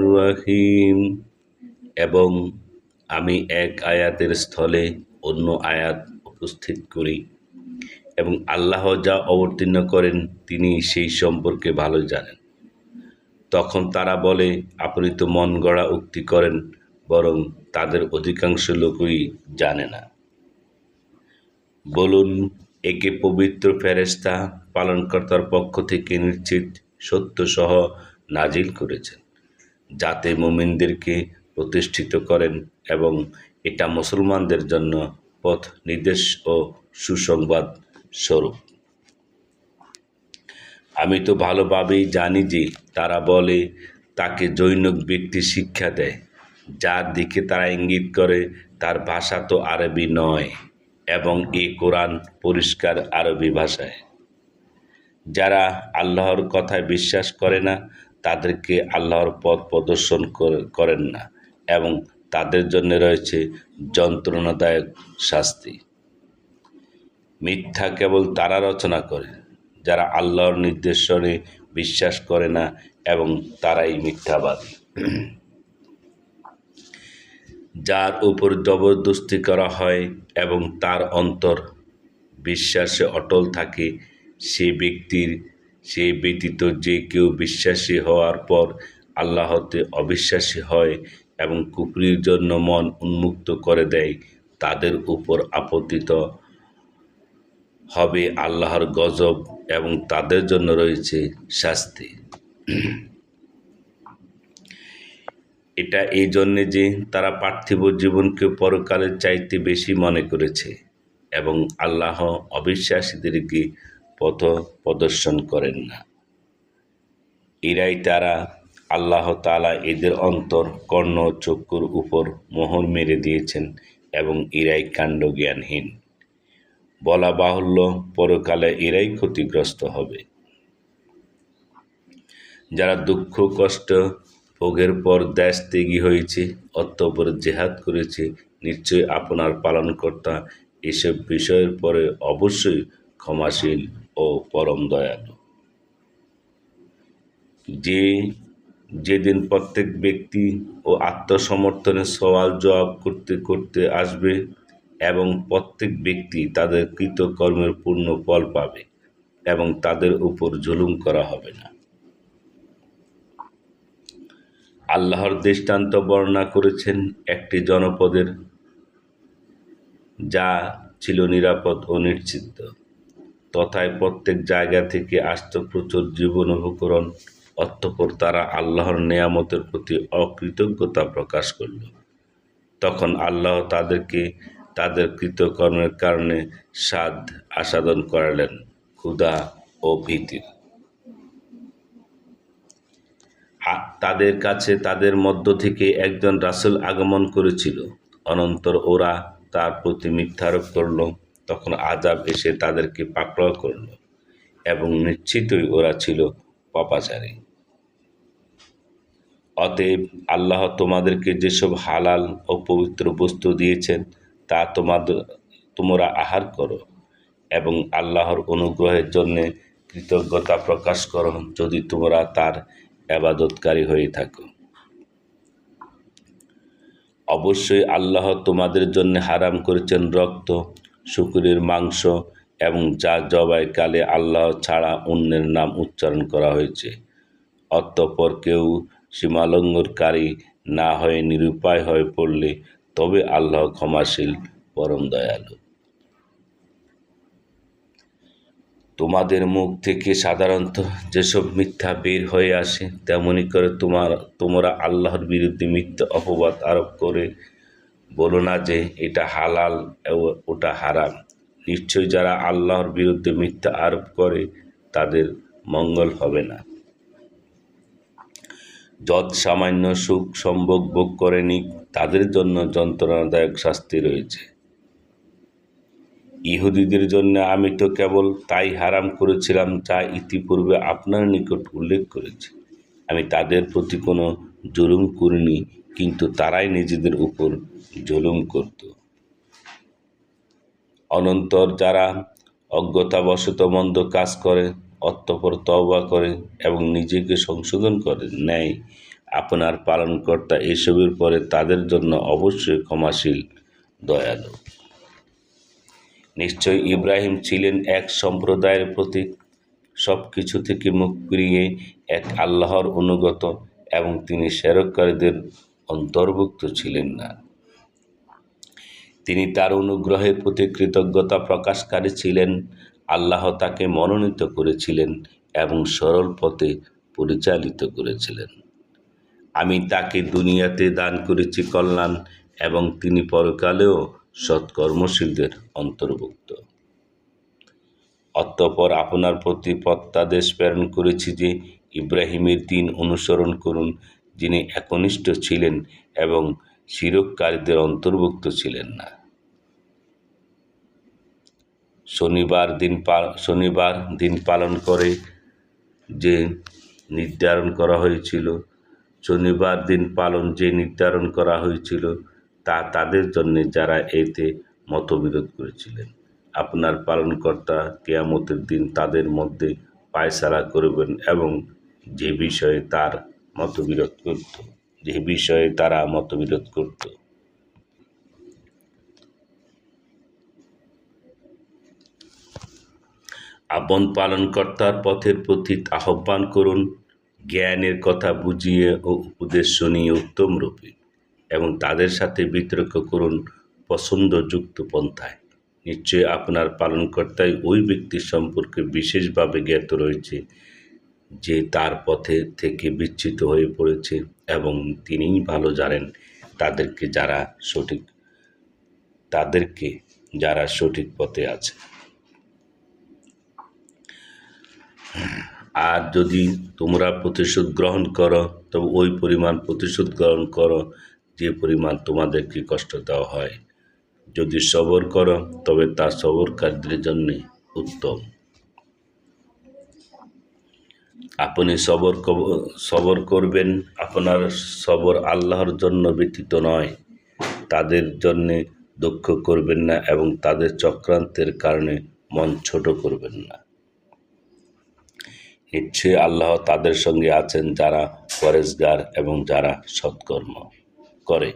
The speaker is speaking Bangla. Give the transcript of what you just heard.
রহিম এবং আমি এক আয়াতের স্থলে অন্য আয়াত উপস্থিত করি। এবং আল্লাহ যা অবতীর্ণ করেন, তিনি সেই সম্পর্কে ভালো জানেন। তখন তারা বলে, আপনি তো মন গড়া উক্তি করেন, বরং তাদের অধিকাংশ লোকই জানে না। বলুন, একে পবিত্র ফেরেস্তা পালনকর্তার পক্ষ থেকে নিশ্চিত সত্যসহ নাজিল করেছেন। যাতে মুমিনদেরকে প্রতিষ্ঠিত করেন এবং এটা মুসলমানদের জন্য পথ নির্দেশ ও সুসংবাদ স্বরূপ। আমি তো ভালোভাবেই জানি যে তারা বলে, তাকে জৈনক ব্যক্তি শিক্ষা দেয়। যার দিকে তারা ইঙ্গিত করে, তার ভাষা তো আরবি নয় এবং এই কোরআন পরিষ্কার আরবি ভাষায়। যারা আল্লাহর কথায় বিশ্বাস করে না, তাদেরকে আল্লাহর পথ প্রদর্শন করেন না এবং তাদের জন্য রয়েছে যন্ত্রণাদায়ক শাস্তি। মিথ্যা কেবল তারা রচনা করে, যারা আল্লাহর নির্দেশনে বিশ্বাস করে না এবং তারাই মিথ্যাবাদী। যার উপর জবরদস্তি করা হয় এবং তার অন্তর বিশ্বাসে অটল থাকে সে ব্যক্তির, সে ব্যতীত যে কেউ বিশ্বাসী হওয়ার পর আল্লাহতে অবিশ্বাসী হয় এবং কুকুরির জন্য মন উন্মুক্ত করে দেয়, তাদের উপর আপতিত হবে আল্লাহর গজব এবং তাদের জন্য রয়েছে শাস্তি। এটা এই জন্যে যে তারা পার্থিব জীবনকে পরকালের চাইতে বেশি মনে করেছে এবং আল্লাহ অবিশ্বাসীদেরকে পথ প্রদর্শন করেন না। এরাই তারা আল্লাহ তালা এদের অন্তর কর্ণ চক্ষুর উপর মোহর মেরে দিয়েছেন এবং এরাই কাণ্ডজ্ঞানহীন। বলা বাহুল্য, পরকালে এরাই ক্ষতিগ্রস্ত হবে। যারা দুঃখ, কষ্ট, ভোগের পর দেশ ত্যাগী হয়েছে অত্যপর জেহাদ করেছে, নিশ্চয় আপনার পালনকর্তা এসব বিষয়ের পরে অবশ্যই ক্ষমাশীল ও পরম দয়ালু। যে, যেদিন প্রত্যেক ব্যক্তি ও আত্মসমর্থনের সওয়াল জবাব করতে করতে আসবে এবং প্রত্যেক ব্যক্তি তাদের কৃতকর্মের পূর্ণ ফল পাবে এবং তাদের উপর জুলুম করা হবে না। আল্লাহর দৃষ্টান্ত বর্ণনা করেছেন একটি জনপদের, যা ছিল নিরাপদ ও নিশ্চিত। তথায় প্রত্যেক জায়গা থেকে আসত প্রচুর জীবন উপকরণ। অতঃপর তারা আল্লাহর নেয়ামতের প্রতি অকৃতজ্ঞতা প্রকাশ করল। তখন আল্লাহ তাদেরকে তাদের কৃতকর্মের কারণে সাদ আসাদন করালেন ক্ষুধা ও ভীতির তাদের কাছে তাদের মধ্য থেকে একজন রাসুল আগমন করেছিল। অনন্তর ওরা তার প্রতি মিথ্যারোপ করল। তখন আজাব এসে তাদেরকে পাকড়াও করল এবং নিশ্চিতই ওরা ছিল পাপাচারী। অতএব আল্লাহ তোমাদেরকে যেসব হালাল ও পবিত্র বস্তু দিয়েছেন, তা তোমাদের তোমরা আহার করো এবং আল্লাহর অনুগ্রহের জন্যে কৃতজ্ঞতা প্রকাশ করো যদি তোমরা তার আবাদতকারী হয়ে থাকো। অবশ্যই আল্লাহ তোমাদের জন্য হারাম করেছেন রক্ত শুকুরের মাংস এবং যা জবাই কালে আল্লাহ ছাড়া অন্যের নাম উচ্চারণ করা হয়েছে। অতঃপর কেউ সীমালঙ্ঘনকারী না হয়ে নিরুপায় হয়ে পড়লে তবে আল্লাহ ক্ষমাশীল, পরম দয়ালু। তোমাদের মুখ থেকে সাধারণত যেসব মিথ্যা বের হয়ে আসে, তেমনি করে তোমার, তোমরা আল্লাহর বিরুদ্ধে মিথ্যা অপবাদ আরোপ করে বলো না যে এটা হালাল ওটা হারাম। নিশ্চয় যারা আল্লাহর বিরুদ্ধে মিথ্যা আরোপ করে, তাদের মঙ্গল হবে না। যত সামান্য সুখ সম্ভোগ ভোগ করেনি তাদের জন্য যন্ত্রণাদায়ক শাস্তি রয়েছে। ইহুদিদের জন্য আমি তো কেবল তাই হারাম করেছিলাম যা ইতিপূর্বে আপনার নিকট উল্লেখ করেছি। আমি তাদের প্রতি কোনো জুলুম করিনি কিন্তু তারাই নিজেদের উপর জুলুম করত। অনন্তর যারা অজ্ঞতাবশত মন্দ কাজ করে, অতঃপর তওবা করে এবং নিজেকে সংশোধন করে নেয় আপনার পালনকর্তা এসবের পরে তাদের জন্য অবশ্যই ক্ষমাশীল, দয়ালু। নিশ্চয় ইব্রাহিম ছিলেন এক সম্প্রদায়ের প্রতীক। সব কিছু থেকে মুখ ফিরিয়ে এক আল্লাহর অনুগত এবং তিনি শেরককারীদের অন্তর্ভুক্ত ছিলেন না। তিনি তার অনুগ্রহের প্রতি কৃতজ্ঞতা প্রকাশকারী ছিলেন, আল্লাহ তাকে মনোনীত করেছিলেন এবং সরল পথে পরিচালিত করেছিলেন। আমি তাকে দুনিয়াতে দান করেছি কল্যাণ এবং তিনি পরকালেও সৎকর্মশীলদের অন্তর্ভুক্ত। অতঃপর আপনার প্রতি প্রত্যাদেশ প্রেরণ করেছি যে ইব্রাহিমের দিন অনুসরণ করুন যিনি একনিষ্ঠ ছিলেন এবং শিরককারীদের অন্তর্ভুক্ত ছিলেন না। শনিবার দিন শনিবার দিন পালন করে যে নির্ধারণ করা হয়েছিল, শনিবার দিন পালন যে নির্ধারণ করা হয়েছিল, তা তাদের জন্যে যারা এতে মতবিরোধ করেছিলেন। আপনার পালনকর্তা কেয়ামতের দিন তাদের মধ্যে পায়সারা করবেন এবং যে বিষয়ে তার মতবিরোধ করত। যে বিষয়ে তারা মতবিরোধ করত। আপন পালনকর্তার পথের প্রতি আহ্বান করুন, জ্ঞানের কথা বুঝিয়ে ও উপদেশ শুনিয়ে উত্তম রূপে এবং তাদের সাথে বিতর্ক করুন পছন্দযুক্ত পন্থায়। নিশ্চয়ই আপনার পালনকর্তাই ওই ব্যক্তির সম্পর্কে বিশেষভাবে জ্ঞাত রয়েছে। যে তার পথে থেকে বিচ্ছিত হয়ে পড়েছে এবং তিনিই ভালো জানেন তাদেরকে যারা সঠিক, তাদেরকে যারা সঠিক পথে আছে। আর যদি তোমরা প্রতিশোধ গ্রহণ করো, তবে ওই পরিমাণ প্রতিশোধ গ্রহণ করো যে পরিমাণ তোমাদেরকে কষ্ট দেওয়া হয়। যদি সবর করো, তবে তা সবরকারীদের জন্যে উত্তম। আপনি সবর সবর করবেন, আপনার সবর আল্লাহর জন্য ব্যতীত নয়। তাদের জন্যে দুঃখ করবেন না এবং তাদের চক্রান্তের কারণে মন ছোট করবেন না। নিশ্চয়ই আল্লাহ তাদের সঙ্গে আছেন যারা পরেশগার এবং যারা সৎকর্ম করে।